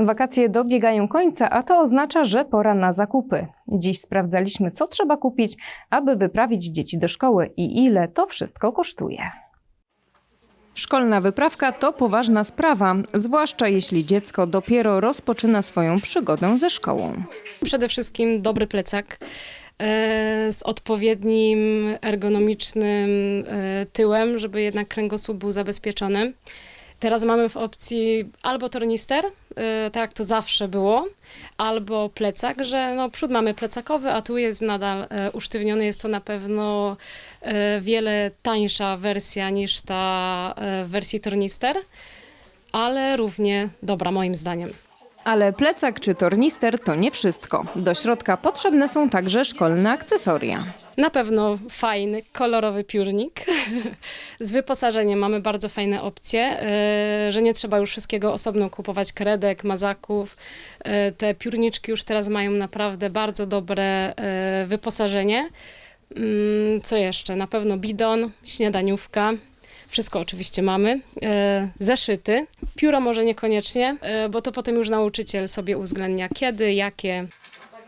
Wakacje dobiegają końca, a to oznacza, że pora na zakupy. Dziś sprawdzaliśmy, co trzeba kupić, aby wyprawić dzieci do szkoły i ile to wszystko kosztuje. Szkolna wyprawka to poważna sprawa, zwłaszcza jeśli dziecko dopiero rozpoczyna swoją przygodę ze szkołą. Przede wszystkim dobry plecak e, z odpowiednim ergonomicznym e, tyłem, żeby jednak kręgosłup był zabezpieczony. Teraz mamy w opcji albo tornister, e, tak jak to zawsze było, albo plecak, że no, przód mamy plecakowy, a tu jest nadal e, usztywniony. Jest to na pewno e, wiele tańsza wersja niż ta w wersji tornister, ale równie dobra moim zdaniem. Ale plecak czy tornister to nie wszystko. Do środka potrzebne są także szkolne akcesoria. Na pewno fajny, kolorowy piórnik. Z wyposażeniem mamy bardzo fajne opcje, e, że nie trzeba już wszystkiego osobno kupować, kredek, mazaków. E, Te piórniczki już teraz mają naprawdę bardzo dobre e, wyposażenie. Mm, Co jeszcze? Na pewno bidon, śniadaniówka. Wszystko oczywiście mamy. E, Zeszyty. Pióro może niekoniecznie, e, bo to potem już nauczyciel sobie uwzględnia kiedy, jakie.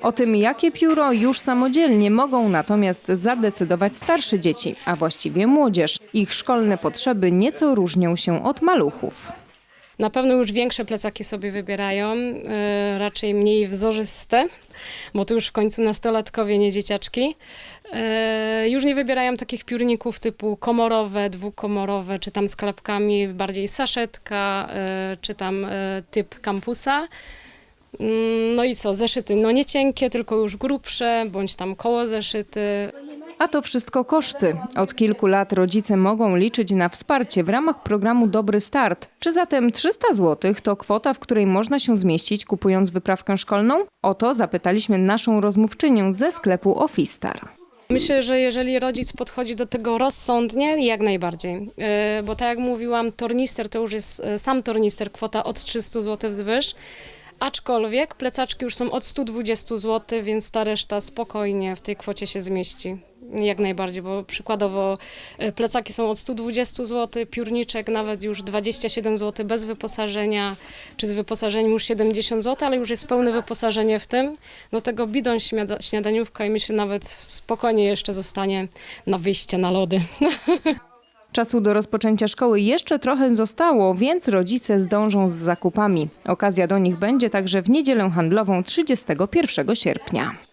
O tym, jakie pióro już samodzielnie mogą natomiast zadecydować starsze dzieci, a właściwie młodzież. Ich szkolne potrzeby nieco różnią się od maluchów. Na pewno już większe plecaki sobie wybierają, e, raczej mniej wzorzyste, bo to już w końcu nastolatkowie, nie dzieciaczki. E, już nie wybierają takich piórników typu komorowe, dwukomorowe, czy tam z klapkami, bardziej saszetka, e, czy tam typ kampusa. Mm, No i co, zeszyty, no nie cienkie, tylko już grubsze, bądź tam koło zeszyty, A to wszystko koszty. Od kilku lat rodzice mogą liczyć na wsparcie w ramach programu Dobry Start. Czy zatem 300 zł to kwota, w której można się zmieścić kupując wyprawkę szkolną? O to zapytaliśmy naszą rozmówczynię ze sklepu Ofistar. Myślę, że jeżeli rodzic podchodzi do tego rozsądnie, jak najbardziej. Yy, Bo tak jak mówiłam, tornister to już jest e, sam tornister, kwota od 300 zł wzwyż. Aczkolwiek plecaczki już są od 120 zł, więc ta reszta spokojnie w tej kwocie się zmieści. Jak najbardziej, bo przykładowo e, plecaki są od 120 zł, piórniczek nawet już 27 zł bez wyposażenia, czy z wyposażeniem już 70 zł, ale już jest pełne wyposażenie w tym. Do tego bidon śniada- śniadaniówka i myślę nawet spokojnie jeszcze zostanie na wyjście na lody. Czasu do rozpoczęcia szkoły jeszcze trochę zostało, więc rodzice zdążą z zakupami. Okazja do nich będzie także w niedzielę handlową 31 sierpnia.